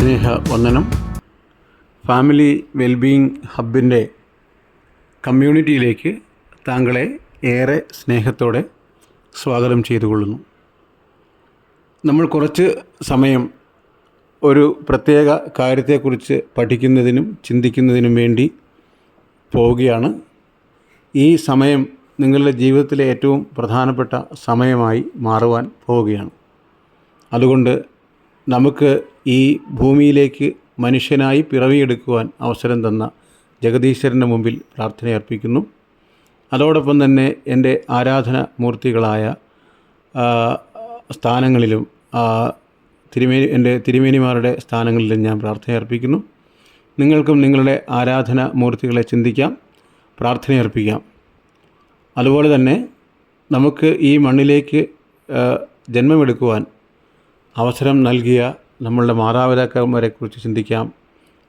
സ്നേഹ വന്ദനം family wellbeing ഹബിന്റെ കമ്മ്യൂണിറ്റിയിലേക്ക് താങ്കളെ ഏറെ സ്നേഹത്തോടെ സ്വാഗതം ചെയ്തുകൊള്ളുന്നു. നമ്മൾ കുറച്ച് സമയം ഒരു പ്രത്യേക കാര്യത്തെക്കുറിച്ച് പഠിക്കുന്നതിനും ചിന്തിക്കുന്നതിനും വേണ്ടി പോവുകയാണ്. ഈ സമയം നിങ്ങളുടെ ജീവിതത്തിലെ ഏറ്റവും പ്രധാനപ്പെട്ട സമയമായി മാറുവാൻ പോവുകയാണ്. അതുകൊണ്ട് നമുക്ക് ഈ ഭൂമിയിലേക്ക് മനുഷ്യനായി പിറവിയെടുക്കുവാൻ അവസരം തന്ന ജഗദീശ്വരന്റെ മുമ്പിൽ പ്രാർത്ഥനയർപ്പിക്കുന്നു അതോടൊപ്പം തന്നെ എന്റെ ആരാധന മൂർത്തികളായ സ്ഥാനങ്ങളിലും തിരുമേനി എന്റെ തിരുമേനിമാരുടെ സ്ഥാനങ്ങളിലും ഞാൻ പ്രാർത്ഥനയർപ്പിക്കുന്നു നിങ്ങൾക്കും നിങ്ങളുടെ ആരാധന മൂർത്തികളെ ചിന്തിക്കാം പ്രാർത്ഥനയർപ്പിക്കാം അതുപോലെ തന്നെ നമുക്ക് ഈ മണ്ണിലേക്ക് ജന്മമെടുക്കുവാൻ അവസരം നൽകിയ നമ്മളുടെ മാതാപിതാക്കന്മാരെക്കുറിച്ച് ചിന്തിക്കാം.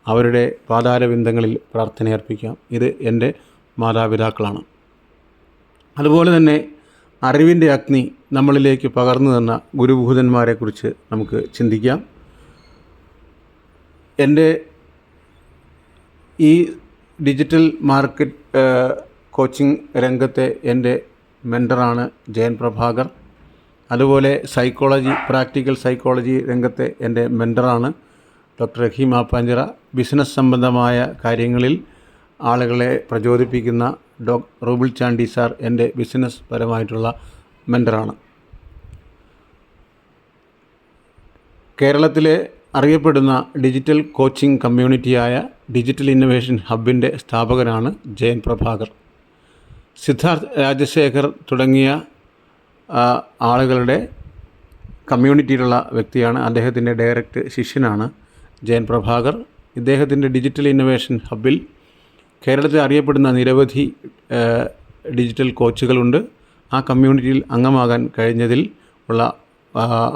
അവരുടെ പാതാരബിന്ദങ്ങളിൽ പ്രാർത്ഥനയർപ്പിക്കാം ഇത് എന്റെ മാതാപിതാക്കളാണ്. അതുപോലെ തന്നെ അറിവിന്റെ അഗ്നി നമ്മളിലേക്ക് പകർന്നു തന്ന ഗുരുഭൂതന്മാരെക്കുറിച്ച് നമുക്ക് ചിന്തിക്കാം. എന്റെ ഈ ഡിജിറ്റൽ മാർക്കറ്റ് കോച്ചിങ് രംഗത്തെ എന്റെ മെന്ററാണ് ജയൻ പ്രഭാകർ. അതുപോലെ സൈക്കോളജി പ്രാക്ടിക്കൽ സൈക്കോളജി രംഗത്തെ എന്റെ മെന്ററാണ് ഡോക്ടർ റഹീം ആപ്പാഞ്ചിറ. ബിസിനസ് സംബന്ധമായ കാര്യങ്ങളിൽ ആളുകളെ പ്രചോദിപ്പിക്കുന്ന ഡോ റൂബിൾ ചാണ്ടി സാർ എന്റെ ബിസിനസ് പരമായിട്ടുള്ള മെന്ററാണ് കേരളത്തിലെ അറിയപ്പെടുന്ന ഡിജിറ്റൽ കോച്ചിംഗ് കമ്മ്യൂണിറ്റിയായ ഡിജിറ്റൽ ഇന്നൊവേഷൻ ഹബിന്റെ സ്ഥാപകനാണ് ജയൻ പ്രഭാകർ. സിദ്ധാർത്ഥ് രാജശേഖർ തുടങ്ങിയ ആളുകളുടെ കമ്മ്യൂണിറ്റിയിലുള്ള വ്യക്തിയാണ്. അദ്ദേഹത്തിന്റെ ഡയറക്റ്റ് ശിഷ്യനാണ് ജയൻ പ്രഭാകർ. ഇദ്ദേഹത്തിന്റെ ഡിജിറ്റൽ ഇന്നൊവേഷൻ ഹബിൽ കേരളത്തിൽ അറിയപ്പെടുന്ന നിരവധി ഡിജിറ്റൽ കോച്ചുകളുണ്ട്. ആ കമ്മ്യൂണിറ്റിയിൽ അംഗമാകാൻ കഴിഞ്ഞതിൽ ഉള്ള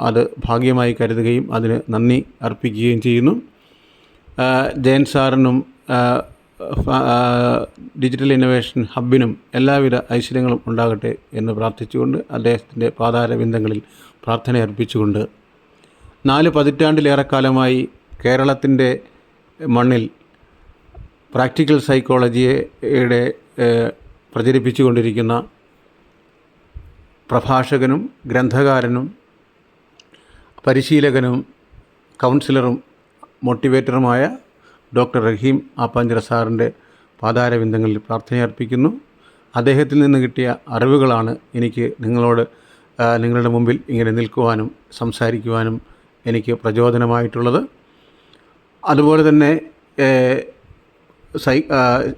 അത് ഭാഗ്യമായി കരുതുകയും അതിന് നന്ദി അർപ്പിക്കുകയും ചെയ്യുന്നു. ജയൻ സാറിനും ഡിജിറ്റൽ ഇന്നൊവേഷൻ ഹബിനും എല്ലാവിധ ഐശ്വര്യങ്ങളും ഉണ്ടാകട്ടെ എന്ന് പ്രാർത്ഥിച്ചുകൊണ്ട് അദ്ദേഹത്തിന്റെ പാതാരബിന്ദങ്ങളിൽ പ്രാർത്ഥന അർപ്പിച്ചുകൊണ്ട് നാല് പതിറ്റാണ്ടിലേറെക്കാലമായി കേരളത്തിന്റെ മണ്ണിൽ പ്രാക്ടിക്കൽ സൈക്കോളജിയുടെ പ്രചരിപ്പിച്ചുകൊണ്ടിരിക്കുന്ന പ്രഭാഷകനും ഗ്രന്ഥകാരനും പരിശീലകനും കൗൺസിലറും മോട്ടിവേറ്ററുമായ ഡോക്ടർ റഹീം ആപ്പാഞ്ചിറ സാറിന്റെ പാതാരവിന്ദങ്ങളിൽ പ്രാർത്ഥനയർപ്പിക്കുന്നു. അദ്ദേഹത്തിൽ നിന്ന് കിട്ടിയ അറിവുകളാണ് എനിക്ക് നിങ്ങളോട് നിങ്ങളുടെ മുമ്പിൽ ഇങ്ങനെ നിൽക്കുവാനും സംസാരിക്കുവാനും എനിക്ക് പ്രചോദനമായിട്ടുള്ളത്. അതുപോലെ തന്നെ സൈ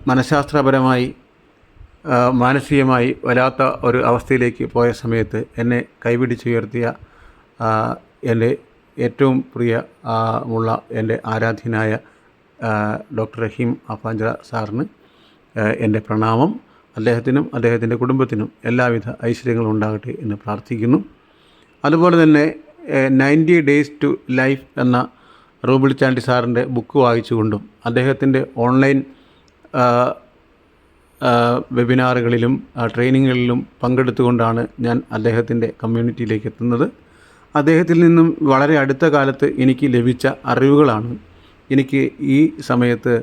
മനഃശാസ്ത്രപരമായി മാനസികമായി വരാത്ത ഒരു അവസ്ഥയിലേക്ക് പോയ സമയത്ത് എന്നെ കൈപിടിച്ചുയർത്തിയ എന്റെ ഏറ്റവും പ്രിയ ഉള്ള എന്റെ ആരാധ്യനായ ഡോക്ടർ റഹീം അഫാഞ്ചറ സാറിന് എന്റെ പ്രണാമം. അദ്ദേഹത്തിനും അദ്ദേഹത്തിന്റെ കുടുംബത്തിനും എല്ലാവിധ ഐശ്വര്യങ്ങളും ഉണ്ടാകട്ടെ എന്ന് പ്രാർത്ഥിക്കുന്നു. അതുപോലെ തന്നെ നയന്റി ഡേയ്സ് ടു ലൈഫ് എന്ന റൂബിൾ ചാണ്ടി സാറിന്റെ ബുക്ക് വായിച്ചുകൊണ്ടും അദ്ദേഹത്തിന്റെ ഓൺലൈൻ വെബിനാറുകളിലും ട്രെയിനിങ്ങുകളിലും പങ്കെടുത്തുകൊണ്ടാണ് ഞാൻ അദ്ദേഹത്തിന്റെ കമ്മ്യൂണിറ്റിയിലേക്ക് എത്തുന്നത്. അദ്ദേഹത്തിൽ നിന്നും വളരെ അടുത്ത കാലത്ത് എനിക്ക് ലഭിച്ച അറിവുകളാണ് എനിക്ക് ഈ സമയത്ത്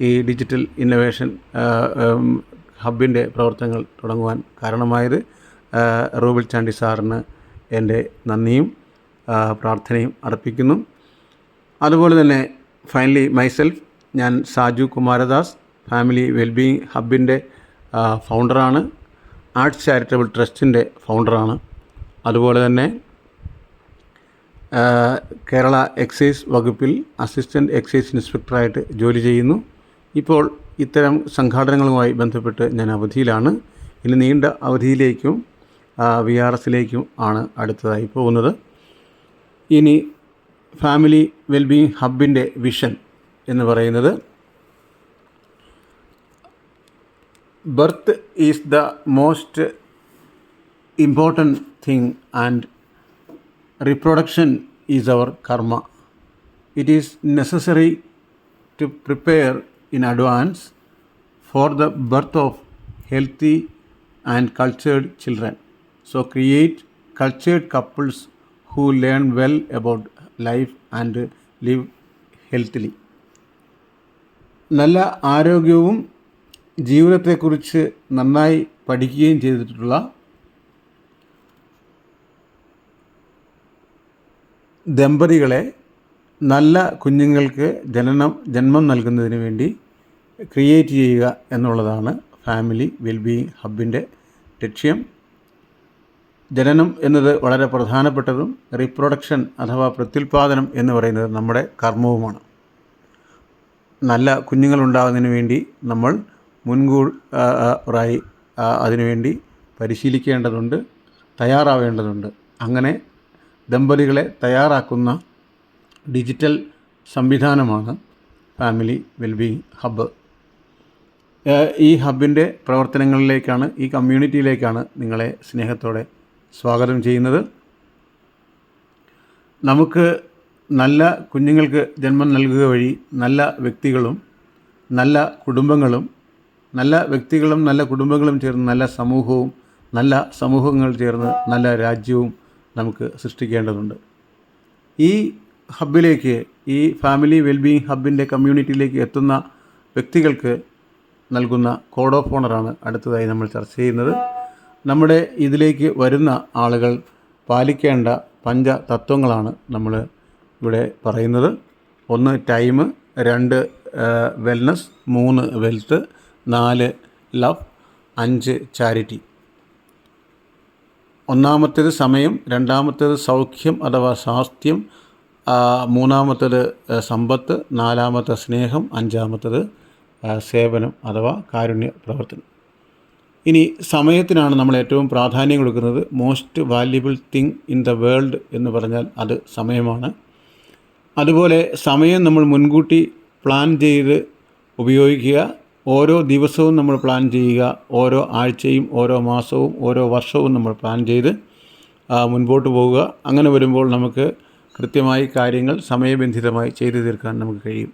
ഈ ഡിജിറ്റൽ ഇന്നൊവേഷൻ ഹബിന്റെ പ്രവർത്തനങ്ങൾ തുടങ്ങുവാൻ കാരണമായത് റൂബിൽ ചാണ്ടി സാറിന് എന്റെ നന്ദിയും പ്രാർത്ഥനയും അർപ്പിക്കുന്നു. അതുപോലെ തന്നെ ഫൈനലി മൈസെൽഫ് ഞാൻ സാജു കുമാരദാസ് ഫാമിലി വെൽബീയിങ് ഹബിന്റെ ഫൗണ്ടറാണ് ആർട്സ് ചാരിറ്റബിൾ ട്രസ്റ്റിന്റെ ഫൗണ്ടറാണ് അതുപോലെ തന്നെ കേരള എക്സൈസ് വകുപ്പിൽ അസിസ്റ്റന്റ് എക്സൈസ് ഇൻസ്പെക്ടറായിട്ട് ജോലി ചെയ്യുന്നു. ഇപ്പോൾ ഇത്തരം സംഘാടനങ്ങളുമായി ബന്ധപ്പെട്ട് ഞാൻ അവധിയിലാണ്. ഇനി നീണ്ട അവധിയിലേക്കും വി ആർ എസിലേക്കും ആണ് അടുത്തതായി പോകുന്നത്. ഇനി ഫാമിലി വെൽബീയിങ് ഹബിന്റെ വിഷൻ എന്ന് പറയുന്നത്. Birth is the most important thing and reproduction is our karma. It is necessary to prepare in advance for the birth of healthy and cultured children. So, create cultured couples who learn well about life and live healthily. നല്ല ആരോഗ്യവും ജീവിതത്തെക്കുറിച്ച് നന്നായി പഠിക്കുകയും ചെയ്തിട്ടുള്ള ദമ്പതികളെ നല്ല കുഞ്ഞുങ്ങൾക്ക് ജനനം ജന്മം നൽകുന്നതിന് വേണ്ടി ക്രിയേറ്റ് ചെയ്യുക എന്നുള്ളതാണ് ഫാമിലി വെൽബീയിങ് ഹബിന്റെ ലക്ഷ്യം. ജനനം എന്നത് വളരെ പ്രധാനപ്പെട്ടതും റീപ്രൊഡക്ഷൻ അഥവാ പ്രത്യുൽപാദനം എന്ന് പറയുന്നത് നമ്മുടെ കർമ്മവുമാണ്. നല്ല കുഞ്ഞുങ്ങളുണ്ടാകുന്നതിന് വേണ്ടി നമ്മൾ മുൻകൂറായി അതിനുവേണ്ടി പരിശീലിക്കേണ്ടതുണ്ട് തയ്യാറാവേണ്ടതുണ്ട്. അങ്ങനെ ദമ്പതികളെ തയ്യാറാക്കുന്ന ഡിജിറ്റൽ സംവിധാനമാണ് ഫാമിലി വെൽബീയിങ് ഹബ്ബ്. ഈ ഹബിന്റെ പ്രവർത്തനങ്ങളിലേക്കാണ് ഈ കമ്മ്യൂണിറ്റിയിലേക്കാണ് നിങ്ങളെ സ്നേഹത്തോടെ സ്വാഗതം ചെയ്യുന്നത്. നമുക്ക് നല്ല കുഞ്ഞുങ്ങൾക്ക് ജന്മം നൽകുക വഴി നല്ല വ്യക്തികളും നല്ല കുടുംബങ്ങളും നല്ല വ്യക്തികളും നല്ല കുടുംബങ്ങളും ചേർന്ന് നല്ല സമൂഹവും നല്ല സമൂഹങ്ങൾ ചേർന്ന് നല്ല രാജ്യവും നമുക്ക് സൃഷ്ടിക്കേണ്ടതുണ്ട്. ഈ ഹബിലേക്ക് ഈ ഫാമിലി വെൽബീയിങ് ഹബിന്റെ കമ്മ്യൂണിറ്റിയിലേക്ക് എത്തുന്ന വ്യക്തികൾക്ക് നൽകുന്ന കോഡ് ഓഫ് ഓണറാണ് അടുത്തതായി നമ്മൾ ചർച്ച ചെയ്യുന്നത്. നമ്മുടെ ഇതിലേക്ക് വരുന്ന ആളുകൾ പാലിക്കേണ്ട പഞ്ച തത്വങ്ങളാണ് നമ്മൾ ഇവിടെ പറയുന്നത്. ഒന്ന് ടൈം. രണ്ട് വെൽനസ്. മൂന്ന് വെൽത്ത്. നാല് ലവ്. അഞ്ച് ചാരിറ്റി. ഒന്നാമത്തേത് സമയം രണ്ടാമത്തേത് സൗഖ്യം അഥവാ സ്വാസ്ഥ്യം മൂന്നാമത്തേത് സമ്പത്ത് നാലാമത്തെ സ്നേഹം അഞ്ചാമത്തേത് സേവനം അഥവാ കാരുണ്യ പ്രവർത്തനം. ഇനി സമയത്തിനാണ് നമ്മൾ ഏറ്റവും പ്രാധാന്യം കൊടുക്കുന്നത് most valuable thing in the world എന്ന് പറഞ്ഞാൽ അത് സമയമാണ്. അതുപോലെ സമയം നമ്മൾ മുൻകൂട്ടി പ്ലാൻ ചെയ്ത് ഉപയോഗിക്കുക ഓരോ ദിവസവും നമ്മൾ പ്ലാൻ ചെയ്യുക ഓരോ ആഴ്ചയും ഓരോ മാസവും ഓരോ വർഷവും നമ്മൾ പ്ലാൻ ചെയ്ത് മുൻപോട്ട് പോവുക. അങ്ങനെ വരുമ്പോൾ നമുക്ക് കൃത്യമായി കാര്യങ്ങൾ സമയബന്ധിതമായി ചെയ്തു തീർക്കാൻ നമുക്ക് കഴിയും.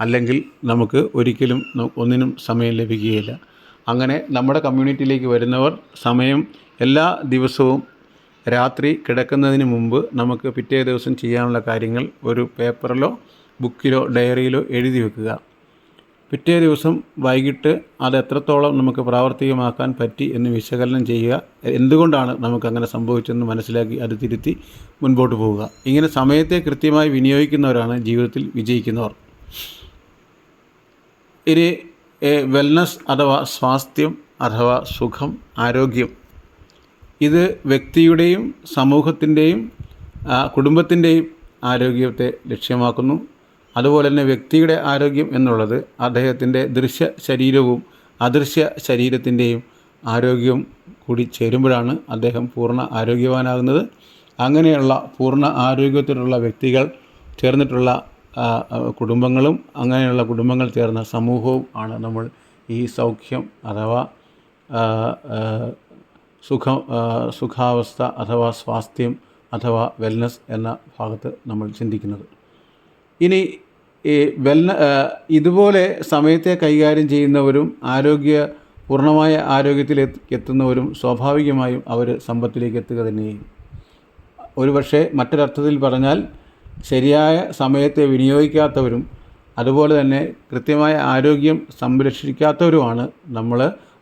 അല്ലെങ്കിൽ നമുക്ക് ഒരിക്കലും ഒന്നിനും സമയം ലഭിക്കുകയില്ല. അങ്ങനെ നമ്മുടെ കമ്മ്യൂണിറ്റിയിലേക്ക് വരുന്നവർ സമയം എല്ലാ ദിവസവും രാത്രി കിടക്കുന്നതിന് മുമ്പ് നമുക്ക് പിറ്റേ ദിവസം ചെയ്യാനുള്ള കാര്യങ്ങൾ ഒരു പേപ്പറിലോ ബുക്കിലോ ഡയറിയിലോ എഴുതി വെക്കുക. പിറ്റേ ദിവസം വൈകിട്ട് അത് എത്രത്തോളം നമുക്ക് പ്രാവർത്തികമാക്കാൻ പറ്റി എന്ന് വിശകലനം ചെയ്യുക. എന്തുകൊണ്ടാണ് നമുക്കങ്ങനെ സംഭവിച്ചതെന്ന് മനസ്സിലാക്കി അത് തിരുത്തി മുൻപോട്ട് പോവുക. ഇങ്ങനെ സമയത്തെ കൃത്യമായി വിനിയോഗിക്കുന്നവരാണ് ജീവിതത്തിൽ വിജയിക്കുന്നവർ. ഇനി വെൽനസ് അഥവാ സ്വാസ്ഥ്യം അഥവാ സുഖം ആരോഗ്യം. ഇത് വ്യക്തിയുടെയും സമൂഹത്തിന്റെയും കുടുംബത്തിന്റെയും ആരോഗ്യത്തെ ലക്ഷ്യമാക്കുന്നു. അതുപോലെ തന്നെ വ്യക്തിയുടെ ആരോഗ്യം എന്നുള്ളത് അദ്ദേഹത്തിന്റെ ദൃശ്യ ശരീരവും അദൃശ്യ ശരീരത്തിന്റെയും ആരോഗ്യവും കൂടി ചേരുമ്പോഴാണ് അദ്ദേഹം പൂർണ ആരോഗ്യവാനാകുന്നത്. അങ്ങനെയുള്ള പൂർണ ആരോഗ്യത്തിലുള്ള വ്യക്തികൾ ചേർന്നിട്ടുള്ള കുടുംബങ്ങളും അങ്ങനെയുള്ള കുടുംബങ്ങൾ ചേർന്ന സമൂഹവും ആണ് നമ്മൾ ഈ സൗഖ്യം അഥവാ സുഖ സുഖാവസ്ഥ അഥവാ സ്വാസ്ഥ്യം അഥവാ വെൽനസ് എന്ന ഭാഗത്ത് നമ്മൾ ചിന്തിക്കുന്നത്. ഇനി ഈ വെൽന ഇതുപോലെ സമയത്തെ കൈകാര്യം ചെയ്യുന്നവരും ആരോഗ്യ പൂർണമായ ആരോഗ്യത്തിൽ എത്തുന്നവരും സ്വാഭാവികമായും അവർ സമ്പത്തിലേക്ക് എത്തുക തന്നെ ചെയ്യും ഒരുപക്ഷെ മറ്റൊരർത്ഥത്തിൽ പറഞ്ഞാൽ ശരിയായ സമയത്തെ വിനിയോഗിക്കാത്തവരും അതുപോലെ തന്നെ കൃത്യമായ ആരോഗ്യം സംരക്ഷിക്കാത്തവരുമാണ് നമ്മൾ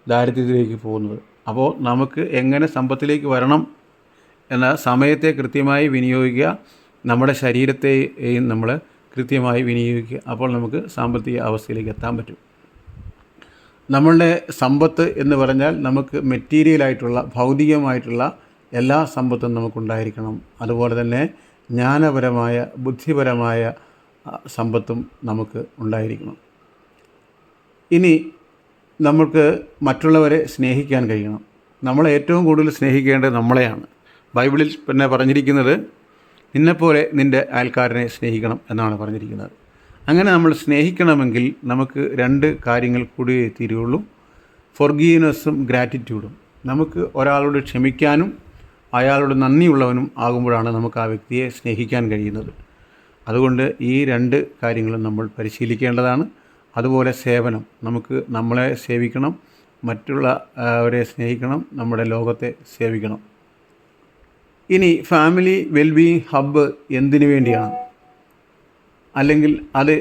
ദാരിദ്ര്യത്തിലേക്ക് പോകുന്നത്. അപ്പോൾ നമുക്ക് എങ്ങനെ സമ്പത്തിലേക്ക് വരണം എന്ന സമയത്തെ കൃത്യമായി വിനിയോഗിക്കുക നമ്മുടെ ശരീരത്തെയും നമ്മൾ കൃത്യമായി വിനിയോഗിക്കുക. അപ്പോൾ നമുക്ക് സാമ്പത്തിക അവസ്ഥയിലേക്ക് എത്താൻ പറ്റും. നമ്മളുടെ സമ്പത്ത് എന്ന് പറഞ്ഞാൽ നമുക്ക് മെറ്റീരിയലായിട്ടുള്ള ഭൗതികമായിട്ടുള്ള എല്ലാ സമ്പത്തും നമുക്കുണ്ടായിരിക്കണം. അതുപോലെ തന്നെ ജ്ഞാനപരമായ ബുദ്ധിപരമായ സമ്പത്തും നമുക്ക് ഉണ്ടായിരിക്കണം. ഇനി നമുക്ക് മറ്റുള്ളവരെ സ്നേഹിക്കാൻ കഴിയണം. നമ്മളെ ഏറ്റവും കൂടുതൽ സ്നേഹിക്കേണ്ടത് നമ്മളെയാണ്. ബൈബിളിൽ പിന്നെ പറഞ്ഞിരിക്കുന്നത് നിന്നെപ്പോലെ നിന്റെ അയൽക്കാരനെ സ്നേഹിക്കണം എന്നാണ് പറഞ്ഞിരിക്കുന്നത്. അങ്ങനെ നമ്മൾ സ്നേഹിക്കണമെങ്കിൽ നമുക്ക് രണ്ട് കാര്യങ്ങൾ കൂടി തീരുള്ളൂ ഫൊർഗീവ്നെസ്സും ഗ്രാറ്റിറ്റ്യൂഡും നമുക്ക് ഒരാളോട് ക്ഷമിക്കാനും അയാളോട് നന്ദിയുള്ളവനും ആകുമ്പോഴാണ് നമുക്ക് ആ വ്യക്തിയെ സ്നേഹിക്കാൻ കഴിയുന്നത്. അതുകൊണ്ട് ഈ രണ്ട് കാര്യങ്ങളും നമ്മൾ പരിശീലിക്കേണ്ടതാണ്. അതുപോലെ സേവനം. നമുക്ക് നമ്മളെ സേവിക്കണം മറ്റുള്ളവരെ സ്നേഹിക്കണം നമ്മുടെ ലോകത്തെ സേവിക്കണം. ഇനി ഫാമിലി വെൽബീയിങ് ഹബ്ബ് എന്തിനു വേണ്ടിയാണ്? അല്ലെങ്കിൽ അത്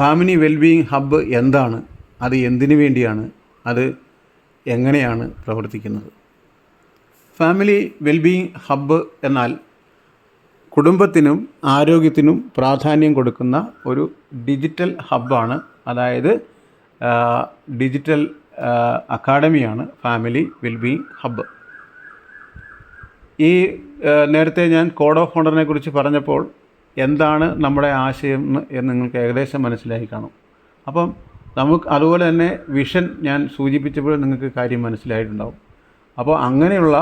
ഫാമിലി വെൽബീയിങ് ഹബ്ബ് എന്താണ്? അത് എന്തിനു വേണ്ടിയാണ്? അത് എങ്ങനെയാണ് പ്രവർത്തിക്കുന്നത്? ഫാമിലി വെൽബീയിങ് ഹബ്ബ് എന്നാൽ കുടുംബത്തിനും ആരോഗ്യത്തിനും പ്രാധാന്യം കൊടുക്കുന്ന ഒരു ഡിജിറ്റൽ ഹബ്ബാണ് അതായത് ഡിജിറ്റൽ അക്കാഡമിയാണ് ഫാമിലി വെൽബീയിങ് ഹബ്ബ് ഈ നേരത്തെ ഞാൻ കോഡ് ഓഫ് ഓണറിനെ കുറിച്ച് പറഞ്ഞപ്പോൾ എന്താണ് നമ്മുടെ ആശയം എന്ന് നിങ്ങൾക്ക് ഏകദേശം മനസ്സിലായി കാണും. അപ്പം നമുക്ക് അതുപോലെ തന്നെ വിഷൻ ഞാൻ സൂചിപ്പിച്ചപ്പോൾ നിങ്ങൾക്ക് കാര്യം മനസ്സിലായിട്ടുണ്ടാവും. അപ്പോൾ അങ്ങനെയുള്ള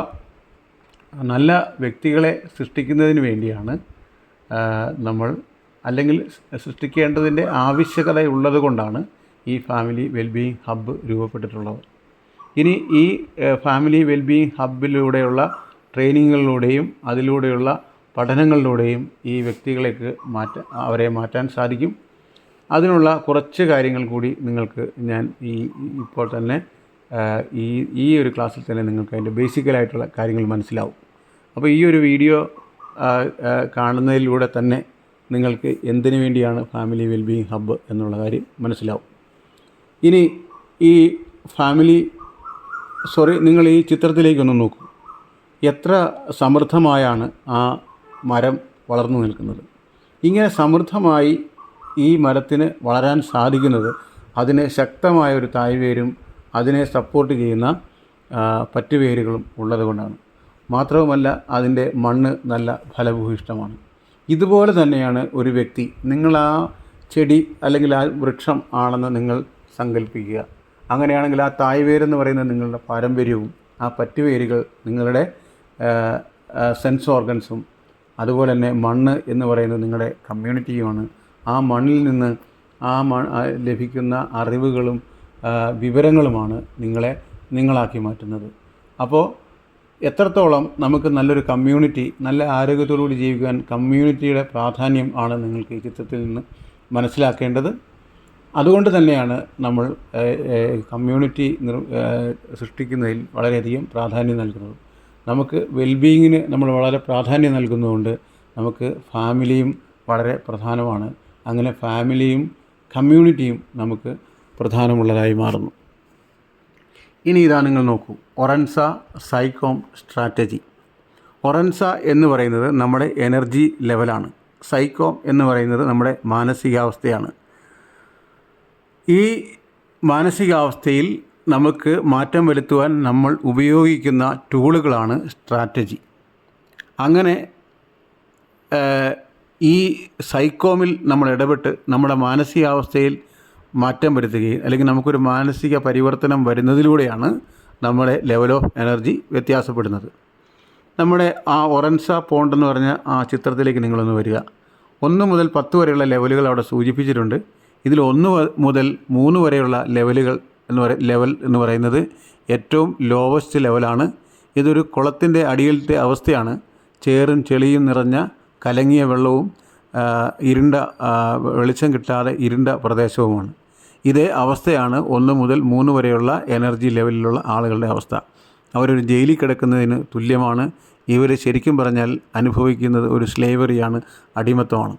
നല്ല വ്യക്തികളെ സൃഷ്ടിക്കുന്നതിന് വേണ്ടിയാണ് നമ്മൾ അല്ലെങ്കിൽ സൃഷ്ടിക്കേണ്ടതിന്റെ ആവശ്യകത ഉള്ളത് കൊണ്ടാണ് ഈ ഫാമിലി വെൽബീയിങ് ഹബ്ബ് രൂപപ്പെട്ടിട്ടുള്ളത്. ഇനി ഈ ഫാമിലി വെൽബീയിങ് ഹബ്ബിലൂടെയുള്ള ട്രെയിനിങ്ങുകളിലൂടെയും അതിലൂടെയുള്ള പഠനങ്ങളിലൂടെയും ഈ വ്യക്തികളേക്ക് മാറ്റ അവരെ മാറ്റാൻ സാധിക്കും. അതിനുള്ള കുറച്ച് കാര്യങ്ങൾ കൂടി നിങ്ങൾക്ക് ഞാൻ ഈ ഇപ്പോൾ തന്നെ ഈ ഈ ഒരു ക്ലാസ്സിൽ തന്നെ നിങ്ങൾക്ക് അതിന്റെ ബേസിക്കലായിട്ടുള്ള കാര്യങ്ങൾ മനസ്സിലാവും. അപ്പോൾ ഈ ഒരു വീഡിയോ കാണുന്നതിലൂടെ തന്നെ നിങ്ങൾക്ക് എന്തിനു വേണ്ടിയാണ് ഫാമിലി വെൽബീയിങ് ഹബ്ബ് എന്നുള്ള കാര്യം മനസ്സിലാവും. ഇനി ഈ ഫാമിലി സോറി നിങ്ങൾ ഈ ചിത്രത്തിലേക്കൊന്ന് നോക്കൂ. എത്ര സമൃദ്ധമായാണ് ആ മരം വളർന്നു നിൽക്കുന്നത്? ഇങ്ങനെ സമൃദ്ധമായി ഈ മരത്തിന് വളരാൻ സാധിക്കുന്നത് അതിന് ശക്തമായ ഒരു തായ്വേരും അതിനെ സപ്പോർട്ട് ചെയ്യുന്ന പറ്റുവേരുകളും ഉള്ളതുകൊണ്ടാണ് മാത്രവുമല്ല അതിന്റെ മണ്ണ് നല്ല ഫലഭൂയിഷ്ടമാണ് ഇതുപോലെ തന്നെയാണ് ഒരു വ്യക്തി നിങ്ങൾ ആ ചെടി അല്ലെങ്കിൽ ആ വൃക്ഷം ആണെന്ന് നിങ്ങൾ സങ്കല്പിക്കുക അങ്ങനെയാണെങ്കിൽ ആ തായ്വേരെന്ന് പറയുന്നത് നിങ്ങളുടെ പാരമ്പര്യവും ആ പറ്റുവേരുകൾ നിങ്ങളുടെ സെൻസ് ഓർഗൻസും അതുപോലെ തന്നെ മണ്ണ് എന്ന് പറയുന്നത് നിങ്ങളുടെ കമ്മ്യൂണിറ്റിയുമാണ് ആ മണ്ണിൽ നിന്ന് ആ മ ലഭിക്കുന്ന അറിവുകളും വിവരങ്ങളുമാണ് നിങ്ങളെ നിങ്ങളാക്കി മാറ്റുന്നത്. അപ്പോൾ എത്രത്തോളം നമുക്ക് നല്ലൊരു കമ്മ്യൂണിറ്റി നല്ല ആരോഗ്യത്തോടുകൂടി ജീവിക്കാൻ കമ്മ്യൂണിറ്റിയുടെ പ്രാധാന്യം ആണ് നിങ്ങൾക്ക് ഈ ചിത്രത്തിൽ നിന്ന് മനസ്സിലാക്കേണ്ടത്. അതുകൊണ്ട് തന്നെയാണ് നമ്മൾ കമ്മ്യൂണിറ്റി സൃഷ്ടിക്കുന്നതിൽ വളരെയധികം പ്രാധാന്യം നൽകുന്നത്. നമുക്ക് വെൽബീങ്ങിന് നമ്മൾ വളരെ പ്രാധാന്യം നൽകുന്നതുകൊണ്ട് നമുക്ക് ഫാമിലിയും വളരെ പ്രധാനമാണ്. അങ്ങനെ ഫാമിലിയും കമ്മ്യൂണിറ്റിയും നമുക്ക് പ്രധാനമുള്ളതായി മാറുന്നു. ഇനി ഇതാ നിങ്ങൾ നോക്കൂ. ഒറൻസ സൈക്കോം സ്ട്രാറ്റജി ഒറൻസ എന്ന് പറയുന്നത് നമ്മുടെ എനർജി ലെവലാണ് സൈക്കോം എന്ന് പറയുന്നത് നമ്മുടെ മാനസികാവസ്ഥയാണ്. ഈ മാനസികാവസ്ഥയിൽ നമുക്ക് മാറ്റം വരുത്തുവാൻ നമ്മൾ ഉപയോഗിക്കുന്ന ടൂളുകളാണ് സ്ട്രാറ്റജി. അങ്ങനെ ഈ സൈക്കോമിൽ നമ്മൾ ഇടപെട്ട് നമ്മുടെ മാനസികാവസ്ഥയിൽ മാറ്റം വരുത്തുകയും അല്ലെങ്കിൽ നമുക്കൊരു മാനസിക പരിവർത്തനം വരുന്നതിലൂടെയാണ് നമ്മുടെ ലെവൽ ഓഫ് എനർജി വ്യത്യാസപ്പെടുന്നത്. നമ്മുടെ ആ ഒറൻസ പോണ്ട് എന്ന് പറഞ്ഞ ആ ചിത്രത്തിലേക്ക് നിങ്ങളൊന്ന് വരിക. ഒന്ന് മുതൽ പത്ത് വരെയുള്ള ലെവലുകൾ അവിടെ സൂചിപ്പിച്ചിട്ടുണ്ട്. ഇതിൽ ഒന്ന് മുതൽ മൂന്ന് വരെയുള്ള ലെവലുകൾ എന്ന് പറ ലെവൽ എന്ന് പറയുന്നത് ഏറ്റവും ലോവസ്റ്റ് ലെവലാണ് ഇതൊരു കുളത്തിന്റെ അടിയിലത്തെ അവസ്ഥയാണ്. ചേറും ചെളിയും നിറഞ്ഞ കലങ്ങിയ വെള്ളവും ഇരുണ്ട വെളിച്ചം കിട്ടാതെ ഇരുണ്ട പ്രദേശവുമാണ്. ഇതേ അവസ്ഥയാണ് ഒന്ന് മുതൽ മൂന്ന് വരെയുള്ള എനർജി ലെവലിലുള്ള ആളുകളുടെ അവസ്ഥ. അവരൊരു ജയിലിൽ കിടക്കുന്നതിന് തുല്യമാണ്. ഇവർ ശരിക്കും പറഞ്ഞാൽ അനുഭവിക്കുന്നത് ഒരു സ്ലേവറിയാണ് അടിമത്തമാണ്.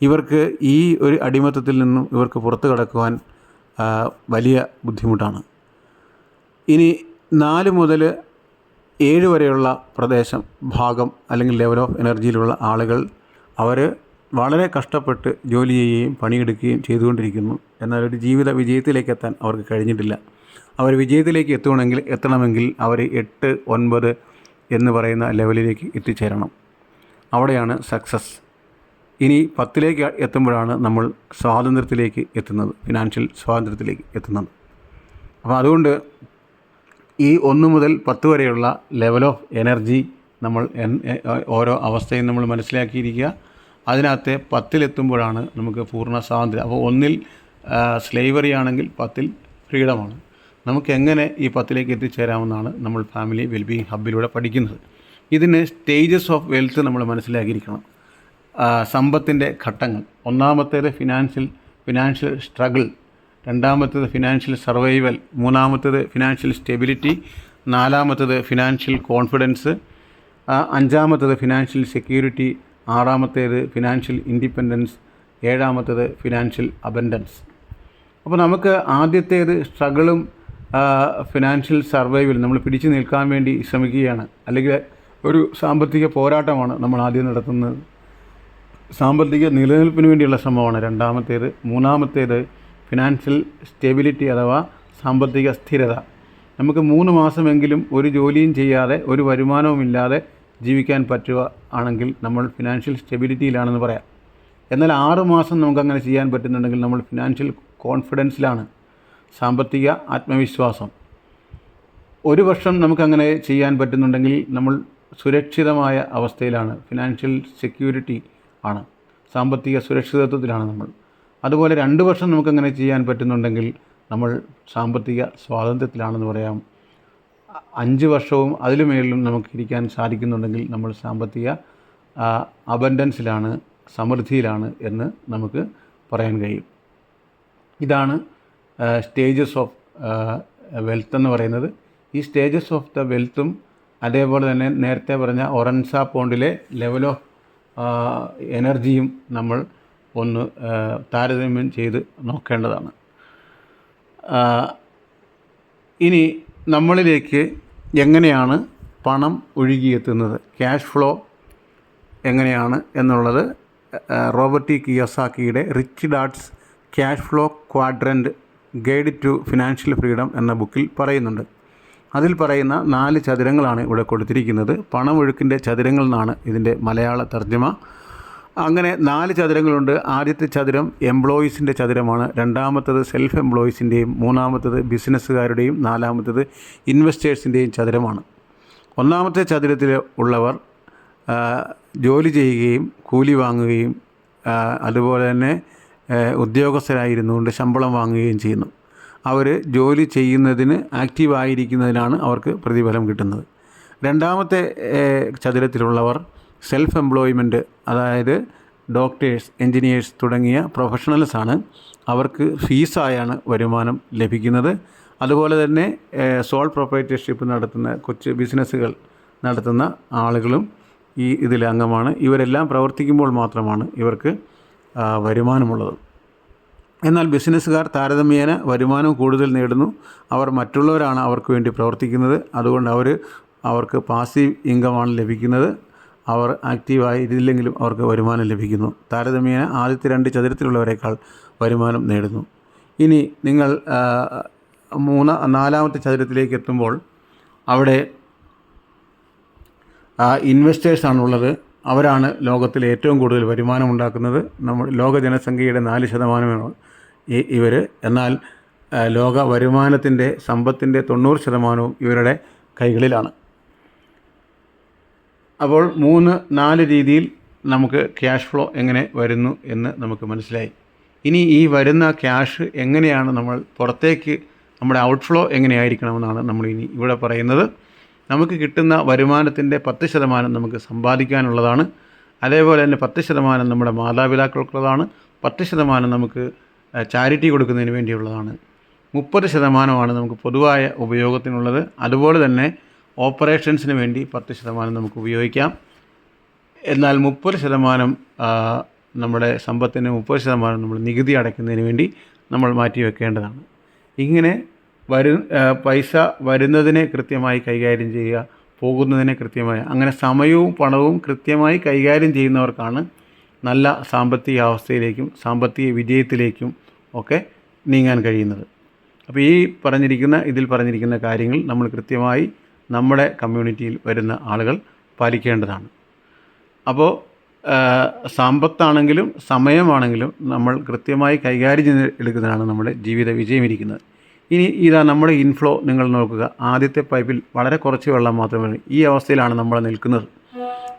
ഇവർക്ക് ഈ ഒരു അടിമത്തത്തിൽ നിന്നും ഇവർക്ക് പുറത്തു കടക്കുവാൻ വലിയ ബുദ്ധിമുട്ടാണ്. ഇനി നാല് മുതൽ ഏഴ് വരെയുള്ള പ്രദേശം ഭാഗം അല്ലെങ്കിൽ ലെവൽ ഓഫ് എനർജിയിലുള്ള ആളുകൾ അവർ വളരെ കഷ്ടപ്പെട്ട് ജോലി ചെയ്യുകയും പണിയെടുക്കുകയും ചെയ്തുകൊണ്ടിരിക്കുന്നു. എന്നാൽ ഒരു ജീവിത വിജയത്തിലേക്ക് എത്താൻ അവർക്ക് കഴിഞ്ഞിട്ടില്ല. അവർ വിജയത്തിലേക്ക് എത്തണമെങ്കിൽ എത്തണമെങ്കിൽ അവർ എട്ട് ഒൻപത് എന്ന് പറയുന്ന ലെവലിലേക്ക് എത്തിച്ചേരണം. അവിടെയാണ് സക്സസ് ഇനി പത്തിലേക്ക് എത്തുമ്പോഴാണ് നമ്മൾ സ്വാതന്ത്ര്യത്തിലേക്ക് എത്തുന്നത് ഫിനാൻഷ്യൽ സ്വാതന്ത്ര്യത്തിലേക്ക് എത്തുന്നത്. അപ്പോൾ അതുകൊണ്ട് ഈ ഒന്ന് മുതൽ പത്ത് വരെയുള്ള ലെവൽ ഓഫ് എനർജി നമ്മൾ ഓരോ അവസ്ഥയും നമ്മൾ മനസ്സിലാക്കിയിരിക്കുക. അതിനകത്തെ പത്തിലെത്തുമ്പോഴാണ് നമുക്ക് പൂർണ സ്വാതന്ത്ര്യം. അപ്പോൾ ഒന്നിൽ സ്ലേവറി ആണെങ്കിൽ പത്തിൽ ഫ്രീഡമാണ്. നമുക്ക് എങ്ങനെ ഈ പത്തിലേക്ക് എത്തിച്ചേരാമെന്നാണ് നമ്മൾ ഫാമിലി വെൽബീയിങ് ഹബ്ബിലൂടെ പഠിക്കുന്നത്. ഇതിന് സ്റ്റേജസ് ഓഫ് വെൽത്ത് നമ്മൾ മനസ്സിലാക്കിയിരിക്കണം. സമ്പത്തിന്റെ ഘട്ടങ്ങൾ. ഒന്നാമത്തേത് ഫിനാൻഷ്യൽ ഫിനാൻഷ്യൽ സ്ട്രഗിൾ രണ്ടാമത്തേത് ഫിനാൻഷ്യൽ സർവൈവൽ മൂന്നാമത്തേത് ഫിനാൻഷ്യൽ സ്റ്റെബിലിറ്റി നാലാമത്തേത് ഫിനാൻഷ്യൽ കോൺഫിഡൻസ് അഞ്ചാമത്തേത് ഫിനാൻഷ്യൽ സെക്യൂരിറ്റി ആറാമത്തേത് ഫിനാൻഷ്യൽ ഇൻഡിപെൻഡൻസ് ഏഴാമത്തേത് ഫിനാൻഷ്യൽ അബൻഡൻസ് അപ്പോൾ നമുക്ക് ആദ്യത്തേത് സ്ട്രഗിളും ഫിനാൻഷ്യൽ സർവൈവൽ നമ്മൾ പിടിച്ചു നിൽക്കാൻ വേണ്ടി ശ്രമിക്കുകയാണ്. അല്ലെങ്കിൽ ഒരു സാമ്പത്തിക പോരാട്ടമാണ് നമ്മൾ ആദ്യം നടത്തുന്നത്. സാമ്പത്തിക നിലനിൽപ്പിന് വേണ്ടിയുള്ള ശ്രമമാണ് രണ്ടാമത്തേത്. മൂന്നാമത്തേത് ഫിനാൻഷ്യൽ സ്റ്റെബിലിറ്റി അഥവാ സാമ്പത്തിക സ്ഥിരത. നമുക്ക് മൂന്ന് മാസമെങ്കിലും ഒരു ജോലിയും ചെയ്യാതെ ഒരു വരുമാനവുമില്ലാതെ ജീവിക്കാൻ പറ്റുക ആണെങ്കിൽ നമ്മൾ ഫിനാൻഷ്യൽ സ്റ്റെബിലിറ്റിയിലാണെന്ന് പറയാം. എന്നാൽ ആറ് മാസം നമുക്കങ്ങനെ ചെയ്യാൻ പറ്റുന്നുണ്ടെങ്കിൽ നമ്മൾ ഫിനാൻഷ്യൽ കോൺഫിഡൻസിലാണ്. സാമ്പത്തിക ആത്മവിശ്വാസം. ഒരു വർഷം നമുക്കങ്ങനെ ചെയ്യാൻ പറ്റുന്നുണ്ടെങ്കിൽ നമ്മൾ സുരക്ഷിതമായ അവസ്ഥയിലാണ്. ഫിനാൻഷ്യൽ സെക്യൂരിറ്റി ആണ്. സാമ്പത്തിക സുരക്ഷിതത്വത്തിലാണ് നമ്മൾ. അതുപോലെ രണ്ട് വർഷം നമുക്കങ്ങനെ ചെയ്യാൻ പറ്റുന്നുണ്ടെങ്കിൽ നമ്മൾ സാമ്പത്തിക സ്വാതന്ത്ര്യത്തിലാണെന്ന് പറയാം. അഞ്ച് വർഷവും അതിനു മേളിലും നമുക്ക് ഇരിക്കാൻ സാധിക്കുന്നുണ്ടെങ്കിൽ നമ്മൾ സാമ്പത്തിക അബൻഡൻസിലാണ് സമൃദ്ധിയിലാണ് എന്ന് നമുക്ക് പറയാൻ കഴിയും. ഇതാണ് സ്റ്റേജസ് ഓഫ് വെൽത്ത് എന്ന് പറയുന്നത്. ഈ സ്റ്റേജസ് ഓഫ് ദ വെൽത്തും അതേപോലെ തന്നെ നേരത്തെ പറഞ്ഞ ഒറൻസ പോണ്ടിലെ ലെവൽ ഓഫ് എനർജിയും നമ്മൾ ഒന്ന് താരതമ്യം ചെയ്ത് നോക്കേണ്ടതാണ്. ഇനി നമ്മളിലേക്ക് എങ്ങനെയാണ് പണം ഒഴുകിയെത്തുന്നത്? ക്യാഷ് ഫ്ലോ എങ്ങനെയാണ് എന്നുള്ളത് Robert കിയോസാക്കിയുടെ rich dad's cash flow quadrant guide to financial freedom എന്ന ബുക്കിൽ പറയുന്നുണ്ട്. അതിൽ പറയുന്ന നാല് ചതുരങ്ങളാണ് ഇവിടെ കൊടുത്തിരിക്കുന്നത്. പണമൊഴുക്കിന്റെ ചതുരങ്ങൾ എന്നാണ് ഇതിന്റെ മലയാള തർജമ. അങ്ങനെ നാല് ചതുരങ്ങളുണ്ട്. ആദ്യത്തെ ചതുരം എംപ്ലോയീസിന്റെ ചതുരമാണ്. രണ്ടാമത്തത് സെൽഫ് എംപ്ലോയീസിന്റെയും മൂന്നാമത്തത് ബിസിനസ്സുകാരുടെയും നാലാമത്തത് ഇൻവെസ്റ്റേഴ്സിന്റെയും ചതുരമാണ്. ഒന്നാമത്തെ ചതുരത്തിൽ ഉള്ളവർ ജോലി ചെയ്യുകയും കൂലി വാങ്ങുകയും അതുപോലെ തന്നെ ഉദ്യോഗസ്ഥരായിരുന്നു ഉദ്യോഗസ്ഥരായിരുന്നുകൊണ്ട് ശമ്പളം വാങ്ങുകയും ചെയ്യുന്നു. അവർ ജോലി ചെയ്യുന്നതിന് ആക്റ്റീവായിരിക്കുന്നതിനാണ് അവർക്ക് പ്രതിഫലം കിട്ടുന്നത്. രണ്ടാമത്തെ ചതുരത്തിലുള്ളവർ സെൽഫ് എംപ്ലോയ്മെന്റ് അതായത് ഡോക്ടേഴ്സ് എൻജിനീയേഴ്സ് തുടങ്ങിയ പ്രൊഫഷണൽസാണ് അവർക്ക് ഫീസായാണ് വരുമാനം ലഭിക്കുന്നത്. അതുപോലെ തന്നെ സോൾ പ്രൊപ്പറേറ്റർഷിപ്പ് നടത്തുന്ന കൊച്ചു ബിസിനസ്സുകൾ നടത്തുന്ന ആളുകളും ഈ ഇതിൽ അംഗമാണ്. ഇവരെല്ലാം പ്രവർത്തിക്കുമ്പോൾ മാത്രമാണ് ഇവർക്ക് വരുമാനമുള്ളത്. എന്നാൽ ബിസിനസ്സുകാർ താരതമ്യേന വരുമാനം കൂടുതൽ നേടുന്നു. അവർ മറ്റുള്ളവരാണ് അവർക്ക് വേണ്ടി പ്രവർത്തിക്കുന്നത്. അതുകൊണ്ട് അവർ അവർക്ക് പാസീവ് ഇൻകമാണ് ലഭിക്കുന്നത്. അവർ ആക്റ്റീവായി ഇതില്ലെങ്കിലും അവർക്ക് വരുമാനം ലഭിക്കുന്നു. താരതമ്യേന ആദ്യത്തെ രണ്ട് ചതുരത്തിലുള്ളവരെക്കാൾ വരുമാനം നേടുന്നു. ഇനി നിങ്ങൾ മൂന്ന് നാലാമത്തെ ചതുരത്തിലേക്ക് എത്തുമ്പോൾ അവിടെ ഇൻവെസ്റ്റേഴ്സാണുള്ളത് അവരാണ് ലോകത്തിൽ ഏറ്റവും കൂടുതൽ വരുമാനം ഉണ്ടാക്കുന്നത്. നമ്മൾ ലോക ജനസംഖ്യയുടെ നാല് ശതമാനമാണ്. ഈ ഇവർ എന്നാൽ ലോക വരുമാനത്തിന്റെ സമ്പത്തിന്റെ തൊണ്ണൂറ് ശതമാനവും ഇവരുടെ കൈകളിലാണ്. അപ്പോൾ മൂന്ന് നാല് രീതിയിൽ നമുക്ക് ക്യാഷ് ഫ്ലോ എങ്ങനെ വരുന്നു എന്ന് നമുക്ക് മനസ്സിലായി. ഇനി ഈ വരുന്ന ക്യാഷ് എങ്ങനെയാണ് നമ്മൾ പുറത്തേക്ക് നമ്മുടെ ഔട്ട്ഫ്ലോ എങ്ങനെയായിരിക്കണമെന്നാണ് നമ്മൾ ഇനി ഇവിടെ പറയുന്നത്. നമുക്ക് കിട്ടുന്ന വരുമാനത്തിന്റെ പത്ത് ശതമാനം നമുക്ക് സമ്പാദിക്കാനുള്ളതാണ്. അതേപോലെ തന്നെ പത്ത് ശതമാനം നമ്മുടെ മാതാപിതാക്കൾക്കുള്ളതാണ്. പത്ത് ശതമാനം നമുക്ക് ചാരിറ്റി കൊടുക്കുന്നതിന് വേണ്ടിയുള്ളതാണ്. മുപ്പത് ശതമാനമാണ് നമുക്ക് പൊതുവായ ഉപയോഗത്തിനുള്ളത്. അതുപോലെ തന്നെ ഓപ്പറേഷൻസിന് വേണ്ടി പത്ത് ശതമാനം നമുക്ക് ഉപയോഗിക്കാം. എന്നാൽ മുപ്പത് ശതമാനം നമ്മുടെ സമ്പത്തിന് മുപ്പത് ശതമാനം നമ്മൾ നികുതി അടയ്ക്കുന്നതിന് വേണ്ടി നമ്മൾ മാറ്റി വെക്കേണ്ടതാണ്. ഇങ്ങനെ വരു പൈസ വരുന്നതിനെ കൃത്യമായി കൈകാര്യം ചെയ്യുക പോകുന്നതിനെ കൃത്യമായി അങ്ങനെ സമയവും പണവും കൃത്യമായി കൈകാര്യം ചെയ്യുന്നവർക്കാണ് നല്ല സാമ്പത്തിക അവസ്ഥയിലേക്കും സാമ്പത്തിക വിജയത്തിലേക്കും ഒക്കെ നീങ്ങാൻ കഴിയുന്നത്. അപ്പോൾ ഈ പറഞ്ഞിരിക്കുന്ന ഇതിൽ പറഞ്ഞിരിക്കുന്ന കാര്യങ്ങൾ നമ്മൾ കൃത്യമായി നമ്മുടെ കമ്മ്യൂണിറ്റിയിൽ വരുന്ന ആളുകൾ പാലിക്കേണ്ടതാണ്. അപ്പോൾ സമ്പത്താണെങ്കിലും സമയമാണെങ്കിലും നമ്മൾ കൃത്യമായി കൈകാര്യം ചെയ്ത് എടുക്കുന്നതാണ് നമ്മുടെ ജീവിത വിജയമിരിക്കുന്നത്. ഇനി ഇതാ നമ്മുടെ ഇൻഫ്ലോ നിങ്ങൾ നോക്കുക. ആദ്യത്തെ പൈപ്പിൽ വളരെ കുറച്ച് വെള്ളം മാത്രമേ. ഈ അവസ്ഥയിലാണ് നമ്മൾ നിൽക്കുന്നത്.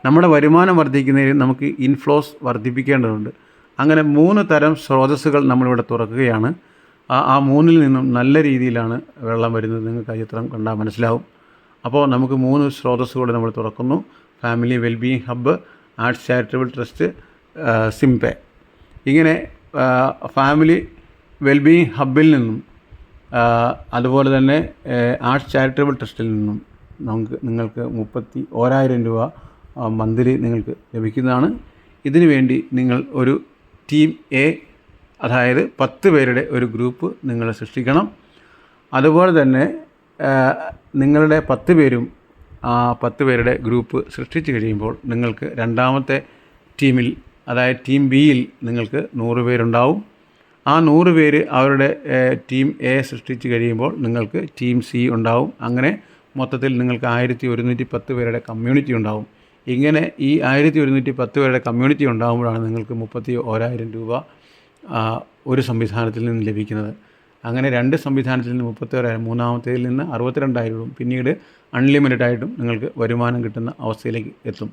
നമ്മുടെ വരുമാനം വർദ്ധിക്കുന്നതിന് നമുക്ക് ഇൻഫ്ലോസ് വർദ്ധിപ്പിക്കേണ്ടതുണ്ട്. അങ്ങനെ മൂന്ന് തരം സ്രോതസ്സുകൾ നമ്മളിവിടെ തുറക്കുകയാണ്. ആ ആ മൂന്നിൽ നിന്നും നല്ല രീതിയിലാണ് വെള്ളം വരുന്നത്. നിങ്ങൾക്ക് ആ ചിത്രം കണ്ടാൽ മനസ്സിലാവും. അപ്പോൾ നമുക്ക് മൂന്ന് സ്രോതസ്സുകൂടെ നമ്മൾ തുറക്കുന്നു. Family wellbeing hub arts charitable trust സിംപേ ഇങ്ങനെ ഫാമിലി വെൽബീയിങ് ഹബ്ബിൽ നിന്നും അതുപോലെ തന്നെ ആർട്സ് ചാരിറ്റബിൾ ട്രസ്റ്റിൽ നിന്നും നമുക്ക് നിങ്ങൾക്ക് മുപ്പത്തി ഓരായിരം രൂപ മന്ത്ലി നിങ്ങൾക്ക് ലഭിക്കുന്നതാണ്. ഇതിനു വേണ്ടി നിങ്ങൾ ഒരു ടീം എ അതായത് പത്ത് പേരുടെ ഒരു ഗ്രൂപ്പ് നിങ്ങൾ സൃഷ്ടിക്കണം. അതുപോലെ തന്നെ നിങ്ങളുടെ പത്ത് പേരും ആ പത്ത് പേരുടെ ഗ്രൂപ്പ് സൃഷ്ടിച്ചു കഴിയുമ്പോൾ നിങ്ങൾക്ക് രണ്ടാമത്തെ ടീമിൽ അതായത് ടീം ബിയിൽ നിങ്ങൾക്ക് നൂറ് പേരുണ്ടാവും. ആ നൂറ് പേര് അവരുടെ ടീം എ സൃഷ്ടിച്ച് കഴിയുമ്പോൾ നിങ്ങൾക്ക് ടീം സി ഉണ്ടാവും. അങ്ങനെ മൊത്തത്തിൽ നിങ്ങൾക്ക് ആയിരത്തി ഒരുന്നൂറ്റി പത്ത് പേരുടെ കമ്മ്യൂണിറ്റി ഉണ്ടാവും. ഇങ്ങനെ ഈ ആയിരത്തി ഒരുന്നൂറ്റി പത്ത് പേരുടെ കമ്മ്യൂണിറ്റി ഉണ്ടാകുമ്പോഴാണ് നിങ്ങൾക്ക് മുപ്പത്തി ഓരായിരം രൂപ ഒരു സംവിധാനത്തിൽ നിന്ന് ലഭിക്കുന്നത്. അങ്ങനെ രണ്ട് സംവിധാനത്തിൽ നിന്ന് മുപ്പത്തോരായിരം മൂന്നാമത്തേതിൽ നിന്ന് അറുപത്തിരണ്ടായിരവും പിന്നീട് അൺലിമിറ്റഡ് ആയിട്ടും നിങ്ങൾക്ക് വരുമാനം കിട്ടുന്ന അവസ്ഥയിലേക്ക് എത്തും.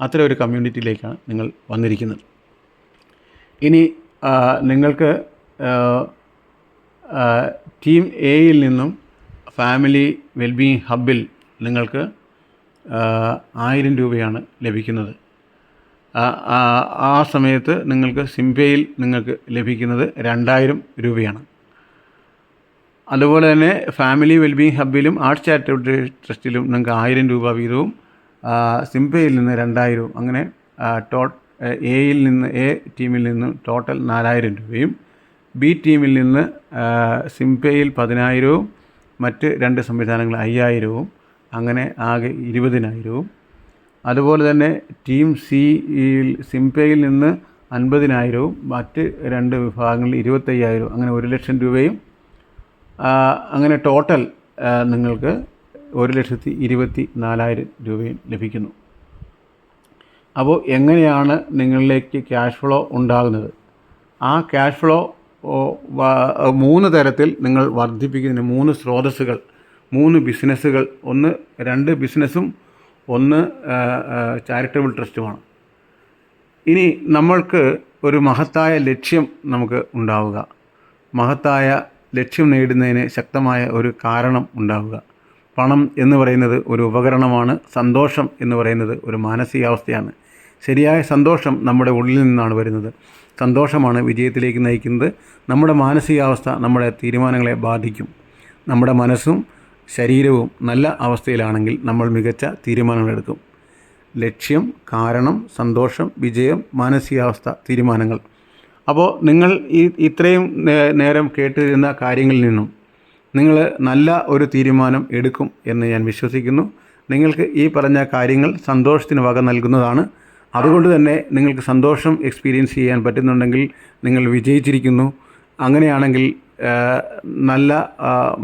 അത്ര ഒരു കമ്മ്യൂണിറ്റിയിലേക്കാണ് നിങ്ങൾ വന്നിരിക്കുന്നത്. ഇനി നിങ്ങൾക്ക് ടീം എയിൽ നിന്നും ഫാമിലി വെൽബീയിങ് ഹബിൽ നിങ്ങൾക്ക് ആയിരം രൂപയാണ് ലഭിക്കുന്നത്. ആ- സമയത്ത് നിങ്ങൾക്ക് സിംപേയിൽ നിങ്ങൾക്ക് ലഭിക്കുന്നത് രണ്ടായിരം രൂപയാണ്. അതുപോലെ തന്നെ ഫാമിലി വെൽബീങ് ഹബിലും ആർട്സ് ചാരിറ്റബിൾ ട്രസ്റ്റിലും നിങ്ങൾക്ക് ആയിരം രൂപ വീതവും സിംപേയിൽ നിന്ന് രണ്ടായിരവും അങ്ങനെ ടോ എയിൽ നിന്ന് എ ടീമിൽ നിന്ന് ടോട്ടൽ നാലായിരം രൂപയും ബി ടീമിൽ നിന്ന് സിംപയിൽ പതിനായിരവും മറ്റ് രണ്ട് സംവിധാനങ്ങൾ അയ്യായിരവും അങ്ങനെ ആകെ ഇരുപതിനായിരവും. അതുപോലെ തന്നെ ടീം സിയിൽ സിംപേയിൽ നിന്ന് അൻപതിനായിരവും മറ്റ് രണ്ട് വിഭാഗങ്ങളിൽ ഇരുപത്തയ്യായിരവും അങ്ങനെ ഒരു ലക്ഷം രൂപയും. അങ്ങനെ ടോട്ടൽ നിങ്ങൾക്ക് ഒരു ലക്ഷത്തി ഇരുപത്തി നാലായിരം രൂപയും ലഭിക്കുന്നു. അപ്പോൾ എങ്ങനെയാണ് നിങ്ങളിലേക്ക് ക്യാഷ് ഫ്ലോ ഉണ്ടാകുന്നത്? ആ ക്യാഷ് ഫ്ലോ മൂന്ന് തരത്തിൽ നിങ്ങൾ വർദ്ധിപ്പിക്കുന്നതിന് മൂന്ന് സ്രോതസ്സുകൾ മൂന്ന് ബിസിനസ്സുകൾ ഒന്ന് രണ്ട് ബിസിനസ്സും ഒന്ന് ചാരിറ്റബിൾ ട്രസ്റ്റുമാണ്. ഇനി നമ്മൾക്ക് ഒരു മഹത്തായ ലക്ഷ്യം നമുക്ക് ഉണ്ടാവുക. മഹത്തായ ലക്ഷ്യം നേടുന്നതിന് ശക്തമായ ഒരു കാരണം ഉണ്ടാവുക. പണം എന്ന് പറയുന്നത് ഒരു ഉപകരണമാണ് സന്തോഷം എന്ന് പറയുന്നത് ഒരു മാനസികാവസ്ഥയാണ്. ശരിയായ സന്തോഷം നമ്മുടെ ഉള്ളിൽ നിന്നാണ് വരുന്നത്. സന്തോഷമാണ് വിജയത്തിലേക്ക് നയിക്കുന്നത്. നമ്മുടെ മാനസികാവസ്ഥ നമ്മുടെ തീരുമാനങ്ങളെ ബാധിക്കും. നമ്മുടെ മനസ്സും ശരീരവും നല്ല അവസ്ഥയിലാണെങ്കിൽ നമ്മൾ മികച്ച തീരുമാനങ്ങളെടുക്കും. ലക്ഷ്യം കാരണം സന്തോഷം വിജയം മാനസികാവസ്ഥ തീരുമാനങ്ങൾ. അപ്പോൾ നിങ്ങൾ ഈ ഇത്രയും നേരം കേട്ടിരുന്ന കാര്യങ്ങളിൽ നിന്നും നിങ്ങൾ നല്ല ഒരു തീരുമാനം എടുക്കും എന്ന് ഞാൻ വിശ്വസിക്കുന്നു. നിങ്ങൾക്ക് ഈ പറഞ്ഞ കാര്യങ്ങൾ സന്തോഷത്തിന് വക നൽകുന്നതാണ്. അതുകൊണ്ട് തന്നെ നിങ്ങൾക്ക് സന്തോഷം എക്സ്പീരിയൻസ് ചെയ്യാൻ പറ്റുന്നുണ്ടെങ്കിൽ നിങ്ങൾ വിജയിച്ചിരിക്കുന്നു. അങ്ങനെയാണെങ്കിൽ നല്ല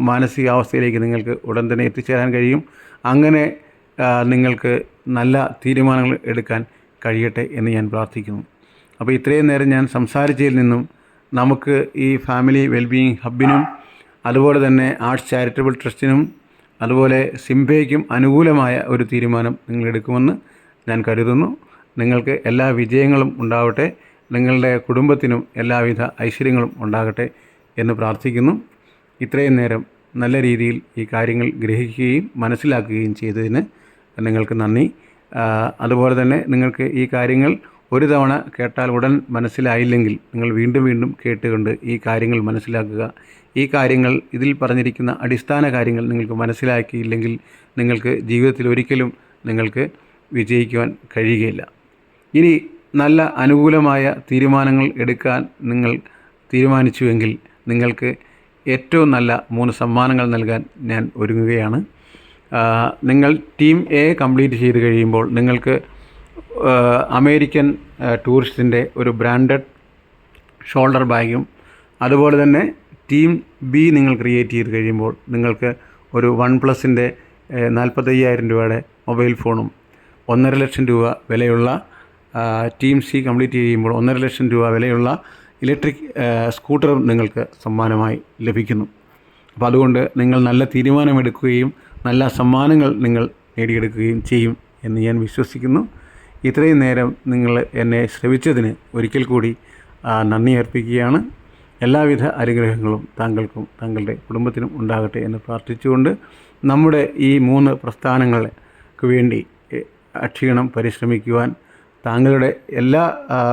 മാനസികാവസ്ഥയിലേക്ക് നിങ്ങൾക്ക് ഉടൻ തന്നെ എത്തിച്ചേരാൻ കഴിയും. അങ്ങനെ നിങ്ങൾക്ക് നല്ല തീരുമാനങ്ങൾ എടുക്കാൻ കഴിയട്ടെ എന്ന് ഞാൻ പ്രാർത്ഥിക്കുന്നു. അപ്പോൾ ഇത്രയും നേരം ഞാൻ സംസാരിച്ചതിൽ നിന്നും നമുക്ക് ഈ ഫാമിലി വെൽബീയിങ് ഹബിനും അതുപോലെ തന്നെ ആർട്സ് ചാരിറ്റബിൾ ട്രസ്റ്റിനും അതുപോലെ സിംബയ്ക്കും അനുകൂലമായ ഒരു തീരുമാനം നിങ്ങൾ എടുക്കുമെന്ന് ഞാൻ കരുതുന്നു. നിങ്ങൾക്ക് എല്ലാ വിജയങ്ങളും ഉണ്ടാവട്ടെ. നിങ്ങളുടെ കുടുംബത്തിനും എല്ലാവിധ ഐശ്വര്യങ്ങളും ഉണ്ടാകട്ടെ. എന്ന് പ്രാർത്ഥിക്കുന്നു. ഇത്രയും നേരം നല്ല രീതിയിൽ ഈ കാര്യങ്ങൾ ഗ്രഹിക്കുകയും മനസ്സിലാക്കുകയും ചെയ്തതിന് നിങ്ങൾക്ക് നന്ദി. അതുപോലെ തന്നെ നിങ്ങൾക്ക് ഈ കാര്യങ്ങൾ ഒരു തവണ കേട്ടാൽ ഉടൻ മനസ്സിലായില്ലെങ്കിൽ നിങ്ങൾ വീണ്ടും വീണ്ടും കേട്ടുകൊണ്ട് ഈ കാര്യങ്ങൾ മനസ്സിലാക്കുക. ഈ കാര്യങ്ങൾ ഇതിൽ പറഞ്ഞിരിക്കുന്ന അടിസ്ഥാന കാര്യങ്ങൾ നിങ്ങൾക്ക് മനസ്സിലാക്കിയില്ലെങ്കിൽ നിങ്ങൾക്ക് ജീവിതത്തിൽ ഒരിക്കലും നിങ്ങൾക്ക് വിജയിക്കുവാൻ കഴിയുകയില്ല. ഇനി നല്ല അനുകൂലമായ തീരുമാനങ്ങൾ എടുക്കാൻ നിങ്ങൾ തീരുമാനിച്ചുവെങ്കിൽ നിങ്ങൾക്ക് ഏറ്റവും നല്ല മൂന്ന് സമ്മാനങ്ങൾ നൽകാൻ ഞാൻ ഒരുങ്ങുകയാണ്. നിങ്ങൾ ടീം എ കംപ്ലീറ്റ് ചെയ്ത് കഴിയുമ്പോൾ നിങ്ങൾക്ക് അമേരിക്കൻ ടൂറിസ്റ്റിന്റെ ഒരു ബ്രാൻഡഡ് ഷോൾഡർ ബാഗും അതുപോലെ തന്നെ ടീം ബി നിങ്ങൾ ക്രിയേറ്റ് ചെയ്ത് കഴിയുമ്പോൾ നിങ്ങൾക്ക് ഒരു വൺ പ്ലസിന്റെ നാൽപ്പത്തയ്യായിരം രൂപയുടെ മൊബൈൽ ഫോണും ഒന്നര ലക്ഷം രൂപ വിലയുള്ള ടീം സി കംപ്ലീറ്റ് ചെയ്യുമ്പോൾ ഒന്നര ലക്ഷം രൂപ വിലയുള്ള ഇലക്ട്രിക് സ്കൂട്ടറും നിങ്ങൾക്ക് സമ്മാനമായി ലഭിക്കുന്നു. അപ്പോൾ അതുകൊണ്ട് നിങ്ങൾ നല്ല തീരുമാനമെടുക്കുകയും നല്ല സമ്മാനങ്ങൾ നിങ്ങൾ നേടിയെടുക്കുകയും ചെയ്യും എന്ന് ഞാൻ വിശ്വസിക്കുന്നു. ഇത്രയും നേരം നിങ്ങൾ എന്നെ ശ്രവിച്ചതിന് ഒരിക്കൽ കൂടി നന്ദി അർപ്പിക്കുകയാണ്. എല്ലാവിധ അനുഗ്രഹങ്ങളും താങ്കൾക്കും താങ്കളുടെ കുടുംബത്തിനും ഉണ്ടാകട്ടെ എന്ന് പ്രാർത്ഥിച്ചുകൊണ്ട് നമ്മുടെ ഈ മൂന്ന് പ്രസ്ഥാനങ്ങൾക്ക് വേണ്ടി അക്ഷീണം പരിശ്രമിക്കുവാൻ താങ്കളുടെ എല്ലാ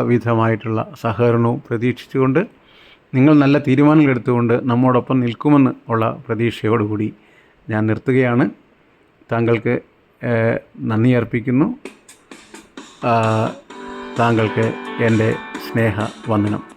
വിധമായിട്ടുള്ള സഹകരണവും പ്രതീക്ഷിച്ചുകൊണ്ട് നിങ്ങൾ നല്ല തീരുമാനങ്ങൾ എടുത്തുകൊണ്ട് നമ്മോടൊപ്പം നിൽക്കുമെന്ന് ഉള്ള പ്രതീക്ഷയോടുകൂടി ഞാൻ നിർത്തുകയാണ്. താങ്കൾക്ക് നന്ദി അർപ്പിക്കുന്നു. താങ്കൾക്ക് എന്റെ സ്നേഹ വന്ദനം.